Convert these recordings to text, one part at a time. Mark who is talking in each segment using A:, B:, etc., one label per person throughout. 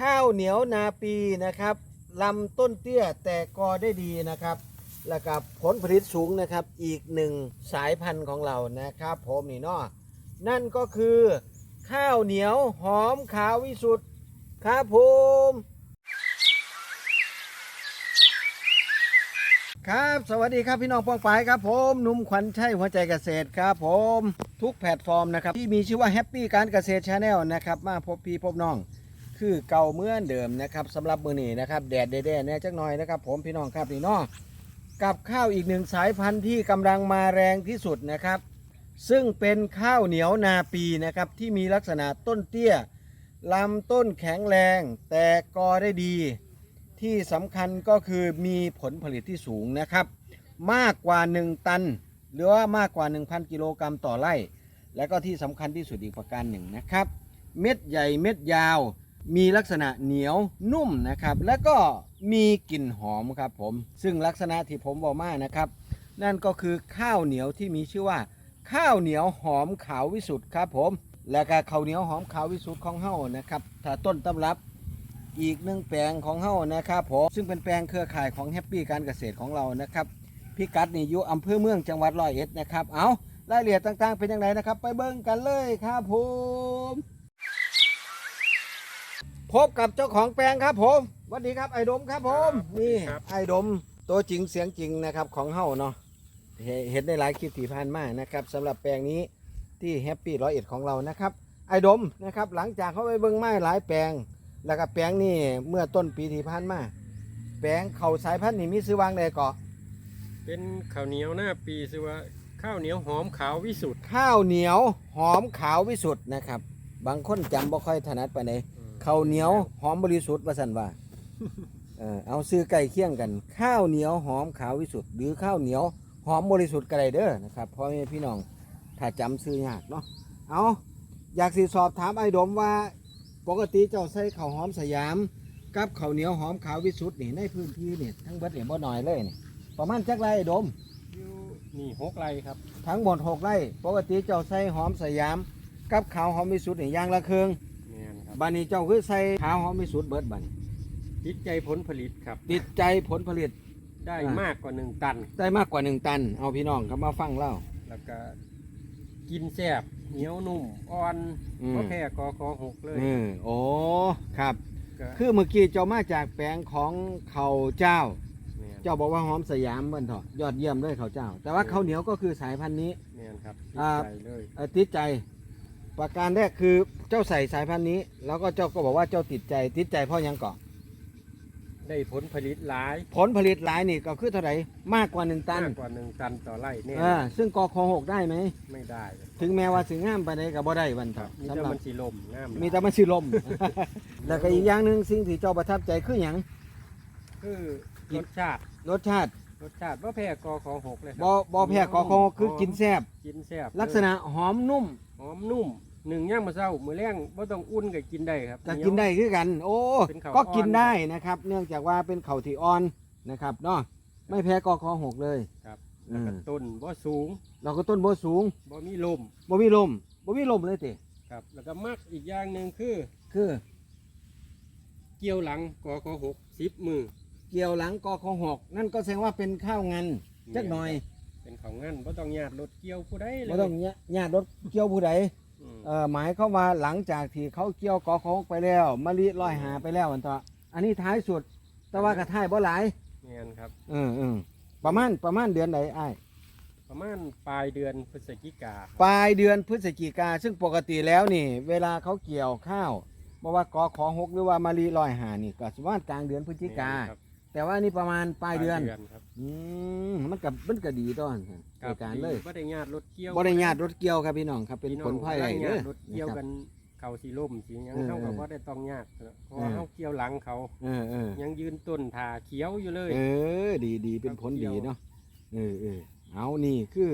A: ข้าวเหนียวนาปีนะครับลำต้นเตี้ยแต่กอได้ดีนะครับ แล้วก็ผลผลิตสูงนะครับ อีกหนึ่งสายพันธุ์ของเรานะครับ ผมนี่เนาะนั่นก็คือ ข้าวเหนียวหอมขาววิสุทธ์ครับผมครับ สวัสดีครับพี่น้องปองปายครับผมนุ่มขวัญชัยหัวใจเกษตรครับผมทุกแพลตฟอร์มนะครับที่มีชื่อว่าแฮปปี้การเกษตรชาแนลนะครับมาพบพี่พบน้อง คือเก่าเมื่อเดิมนะครับสำหรับมือนี้นะครับแดดแดดเนี่ยจักหน่อยนะครับ ผมพี่น้องครับนี่เนาะกับข้าวอีกหนึ่งสายพันธุ์ที่กำลังมาแรงที่สุดนะครับ ซึ่งเป็นข้าวเหนียวนาปีนะครับที่มีลักษณะต้นเตี้ยลำต้นแข็งแรง แต่กอได้ดี ที่สำคัญก็คือมีผลผลิตที่สูงนะครับ มากกว่า 1 ตัน หรือว่ามากกว่า 1,000 กิโลกรัมต่อไร่ และก็ที่สำคัญที่สุดอีกประการหนึ่งนะครับ เม็ดใหญ่เม็ดยาว มีลักษณะเหนียวนุ่มนะครับ และก็มีกลิ่นหอมครับผม ซึ่งลักษณะที่ผมบอกมานะครับ นั่นก็คือข้าวเหนียวที่มีชื่อว่า ข้าวเหนียวหอมขาววิสุทธ์ครับผม และก็ข้าวเหนียวหอมขาววิสุทธ์ของเฮ้านะครับถ้าต้นตำรับอีกหนึ่งแปลงของเฮ้านะครับผมซึ่งเป็นแปลงเครือข่ายของแฮปปี้การเกษตรของเรานะครับพิกัดนี่อยู่อำเภอเมืองจังหวัดร้อยเอ็ดนะครับเอารายละเอียดต่างๆเป็นยังไงนะครับ ไปเบิ่งกันเลยครับผม พบกับเจ้าของแปลงครับผมสวัสดีครับไอ้ดมครับผม
B: ครับ
A: นี่
B: สวัสดีครับ
A: ไอ้ดมตัวจริงเสียงจริงนะครับของเฮาเนาะเห็นเห็นในหลายคลิปที่ผ่านมานะครับสำหรับแปลงนี้ที่แฮปปี้ร้อยเอ็ดของเรานะครับ ไอ้ดมนะครับหลังจากเขาไปเบิ่งไม้หลายแปลง แล้วก็แปลงนี่เมื่อต้นปีที่ผ่านมาแปลงเขาสายพันธุ์นี่มีซื้อวางใดเกาะ
B: เป็นข้าวเหนียวหน้าปีชื่อว่าข้าวเหนียวหอมขาววิสุทธ์
A: ข้าวเหนียวหอมขาววิสุทธ์นะครับ บางคนจำบ่ค่อยถนัดไปไหนใด ข้าวเหนียวหอมบริสุทธิ์ว่าสันว่าเออเอาซื้อไก่เคี่ยงกัน ข้าวเหนียวหอมขาววิสุทธิ์หรือข้าวเหนียวหอมบริสุทธิ์ก็ได้เด้อนะครับพ่อแม่พี่น้องถ้าจำซื้อยากเนาะเอาอยากสิสอบถามไอ้ดมว่า ปกติเจ้าใส่ข้าวหอมสยาม กับข้าวเหนียวหอมขาววิสุทธิ์นี่ในพื้นที่นี่ทั้งเบิดเนี่ยบ่น้อยเลยนี่ประมาณจักไรไอ้ดม
B: อยู่นี่หกไรครับ
A: ทั้งหมดหกไร่ปกติเจ้าใส่หอมสยาม กับขาวหอมวิสุทธิ์นี่อย่างละเครื่อง
B: แม่นครั บ
A: บานี้เจ้าคือใส่ขาวหอมวิสุทธิ์เบิดบานี้
B: ติดใจผลผลิตครับ
A: ติดใจผลผลิต
B: ได้
A: อ่าม
B: มากกว่าหนึ่งตัน
A: ได้มากกว่าหนึ่งตัน เอาพี่น้องครับมาฟังเล่า
B: แล้วก็กินแซ่บเหนียวนุ่มอ่อน
A: อืม
B: ก็แพ้กอคอหกเลย
A: เออโอ้ครับ
B: ก็
A: คือเมื่อกี้เจ้ามาจากแปลงของเขาเจ้า
B: แม่น
A: เจ้าบอกว่าหอมสยามบันเถอะยอดเยี่ยมเลยเขาเจ้า แต่ว่าข้าวเหนียวก็คือสายพันธุ์นี้
B: แม่นครับติด
A: อ่า
B: ใจเลย
A: เอ่อติดใจ ประการแรกคือเจ้าใส่สายพันธุ์นี้ แล้วก็เจ้าก็บอกว่าเจ้าติดใจติดใจเพราะหยังก่อน
B: ได้ผลผลิตหลาย
A: ผลผลิตหลายนี่ก็คือเท่าไหร่มากกว่าหนึ่งตัน
B: มากกว่าหนึ่งตันต่อไร่แน่
A: เออซึ่งกอคอหกได้ไหม
B: ไม่ได้
A: ถึงแม้ว่าถึงงามไปไหนก็บ่ได้วันเถอะ
B: มี
A: สำ
B: แต่
A: หรับ
B: มันสีลมงาม
A: มีแต่มันสิลม แล้วก็อีกอย่างหนึ่งสิ่งที่เจ้าประทับใจคืออย่าง
B: คือรสชาติ
A: รสชาติ
B: รสชาติว่าแพ้กอคอหกเลยครับ
A: บ่บ่แพ้กอคอหกคือกินแซ่บ
B: กินแซ่บ
A: ลักษณะหอมนุ่ม
B: หอมนุ่ม หนึ่งย่างมาเช้ามือแรงบ่ต้องอุ่นก็กินได้ครับ
A: ก็กินได้คือกัน โอ้
B: เป็นข้าว
A: ก็กิน
B: อ่อน
A: ได้นะครับ เนื่องจากว่าเป็นเข่าวที่อ่อนนะครับเนาะไม่แพ้กอคอหกเลย
B: ครับ
A: อื
B: แล้ว
A: ม
B: ก็ต้นบ่สูง
A: เราก็ต้นโบสูง
B: บ่มีลม
A: บ่มีลมบ่มีลมเลยติ
B: ครับ แล้วก็มักอีกอย่างหนึ่งคือ
A: คือ
B: เกี่ยวหลังกอคอหกสิบมือ
A: เกี่ยวหลังกอคอหกนั่นก็แสดงว่าเป็นข้าวงันจักหน่อย
B: เป็นของงั้นบ่ต้องญาติรถเกี่ยวผู้ใดเลย
A: บ่ต้องญาญาติรถเกี่ยวผู้ใด
B: อืม
A: เอ่อหมายเข้ามว่าหลังจากที่เขาเกี่ยวกอคอหกไปแล้วมะลิลอยหาไปแล้วอันต่ออันนี้ท้ายสุด แต่ว่ากระท้ายบ่หลาย
B: แม่นครับ
A: เออเออประมาณประมาณเดือนไหนอ้าย
B: ประมาณปลายเดือนพฤศจิกา
A: ปลายเดือนพฤศจิกาซึ่งปกติแล้วนี่ เวลาเขาเกี่ยวข้าวบ่ว่ากอขอหกหรือว่ามะลิลอยหานี่ก็สมมติกลางเดือนพฤศจิกา
B: แม่นครับ
A: แต่ว่านี่ประมาณปลายเดือน
B: ครับ
A: อืมมันกับมันก็ดีต้อน
B: ค
A: ใน
B: รับ
A: การเลย
B: บ่ได้ญาติรถเกี่ยว
A: บริญาตรถเกี่ยวครับพี่น้องครับเป็น
B: พี่
A: ผลภายไร
B: ญา
A: เด้อ
B: ติรถเกี่ยว
A: นะค
B: กั
A: รับ
B: นเขาสีล่มสีหยัง
A: เออ
B: เขาก็
A: เออ
B: บ่ได้ต้องญาติเพราะ
A: เอ
B: ว่า
A: อ
B: เขาเกี่ยวหลังเขา
A: เออเออ
B: ยังยืนต้นทาเขียวอยู่เลย
A: เออดีดีเป็นผลดีเนาะเออเออเอานี่คือ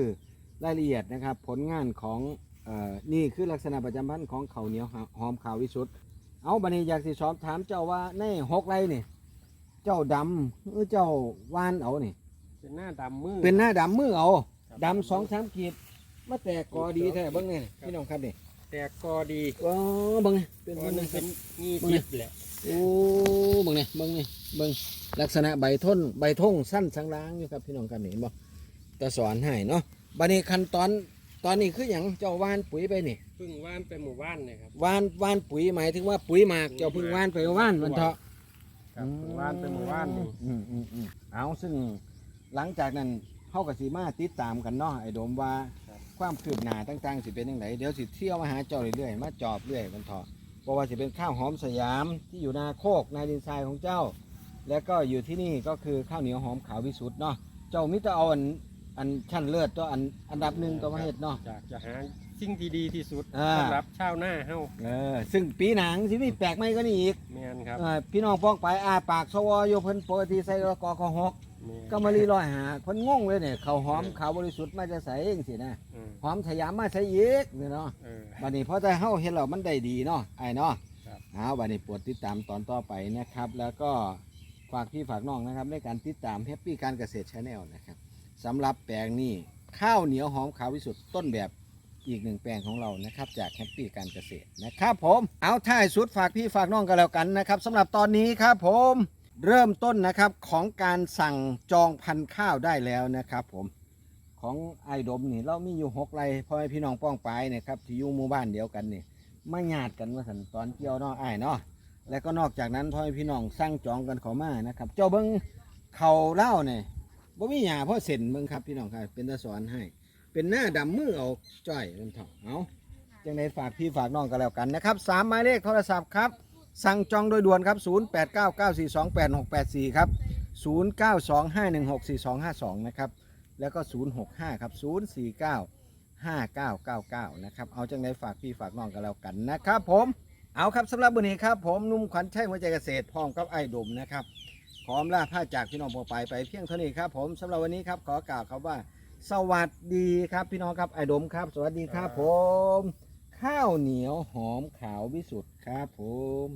A: รายละเอียดนะครับ ผลงานของเอ่อนี่คือลักษณะประจำพันธุ์ของข้าวเหนียวหอมขาววิสุทธ์เอาบันนี้อยากสิสอบถามเจ้าว่าในหกไรนี่เจ้าดำหรือเจ้าวานเอานี่
B: เป็นหน้าดำมือ
A: เป็นหน้าดำมือเอา
B: ครับ
A: ดำสองสามขีดมาแตกกอดีแท้เบิ้งนี่
B: ครับ
A: พี่น้องครับนี่
B: แต่กอดี
A: อ๋อเบิ้งนี่เป็น
B: กอ
A: เบิ้ง
B: หนึ
A: นี่
B: ง
A: ครั
B: เป็
A: บ
B: นยี่
A: มึงเนี่
B: สิ
A: ย
B: บแหละ
A: โอ้เบิ่งนี่เบิ่งนี่เบิ่งลักษณะใบท่นใบท่งสั้นสังล้างอยู่ครับพี่น้องกันเห็นบ่ตะสอนให้เนาะบัดนี้ขั้นตอนตอนนี้คือหยังเจ้าว่านปุ๋ยไปนี่
B: เพึ่งว่านไปหมู่บ้านเนี่ยครับ
A: ว่านว่านปุ๋ยหมายถึงว่าปุ๋ยหมากเจ้าเพิ่งว่านไปว่านมันเถอะ
B: ครับเพึ่งว่านไปหมู่บ้านนี่
A: อืมอืมอืมเอาซึ่งหลังจากนั้น เฮากับสีมาติดตามกันเนาะไอ้โดมว่าความคืบหน้าต่างๆสิเป็นยังไงเดี๋ยวสิเที่ยวมาหาเจ้าเรื่อยๆมาจอบเรื่อยมันเถอะเพราะว่าสิเป็นข้าวหอมสยามที่อยู่นาโคกนาดินทรายของเจ้า แล้วก็อยู่ที่นี่ก็คือข้าวเหนียวหอมขาววิสุทธ์เนาะเจ้ามิตรเอาอันอันชั้นเลิศตัวอันอันดับหนึ่งตัวมาเฮ็ดเนาะ
B: อยากจะหาสิ่งที่ดีที่สุด
A: อ่า
B: สำหรับชาวนาเฮา
A: เออซึ่งปีหนังสิมีแปลกไม่ก็นี่อีก
B: แม่นครับ
A: เอ่อพี่น้องป้องไปอาปากสวโยเพิ่นปกติใส่ละกอคอหก
B: แม่น
A: ก็มารีลอยหาคนงงเลยเนี่ยเขาวหอมขาวบริสุทธิ์มาจะใส่เองสินะ
B: เออ
A: หอมสยามมาใส่อีกเนี่ยเนาะ
B: เออ
A: บัดนี้พอแต่เฮาเห็นแล้วมันได้ดีเนาะไอ้เนาะ
B: ครับ
A: เอาบัดนี้ปวดติดตามตอนต่อไปนะครับ แล้วก็ฝากพี่ฝากน้องนะครับในการติดตามแฮปปี้การเกษตรชาแนลนะครับสำหรับแปลงนี้ข้าวเหนียวหอมขาววิสุทธิ์ต้นแบบอีกหนึ่งแปลงของเรานะครับ จากแฮปปี้การเกษตรนะครับผมเอาท้ายสุดฝากพี่ฝากน้องกันแล้วกันนะครับสำหรับตอนนี้ครับผม เริ่มต้นนะครับของการสั่งจองพันธุ์ข้าวได้แล้วนะครับผมของไอ้ดมนี่เรามีอยู่หกไร่พ่อแม่พี่น้องป้องปายเนี่ยครับที่อยู่หมู่บ้านเดียวกันนี่มาญาติกันว่าสันตอนเกี่ยวเนาะไอ้ายเนาะแล้วก็นอกจากนั้นพ่อแม่พี่น้องสั่งจองกันเขามานะครับ เจ้าเบิ้งเขาเล่าเนี่ยบ่มีหยาเพราะเส้นเบิ้งครับพี่น้องครับเป็นตาสอนให้ เป็นหน้าดำมือเอาจ้อยมันเถาะเอาจังไดฝากพี่ฝากน้องกันแล้วกันนะครับสามหมายเลขโทรศัพท์ครับ สั่งจองโดยด่วนครับ 0899428684 ครับ 0925164252 นะครับ แล้วก็ 065 ครับ 049 5999 นะครับ เอาจังไดฝากพี่ฝากน้องกันแล้วกันนะครับผม เอาครับสำหรับวันนี้ครับ ผมนุ่มขวัญชัยหัวใจเกษตรพร้อมกับไอ้ดมนะครับขออำลาผ้าจากพี่น้องพอไปไปเพียงเท่านี้ครับ ผมสำหรับวันนี้ครับขอกล่าวครับว่า สวัสดีครับพี่น้องครับไอ้ดมครับ สวัสดีครับผม ข้าวเหนียวหอมขาววิสุทธ์ครับผม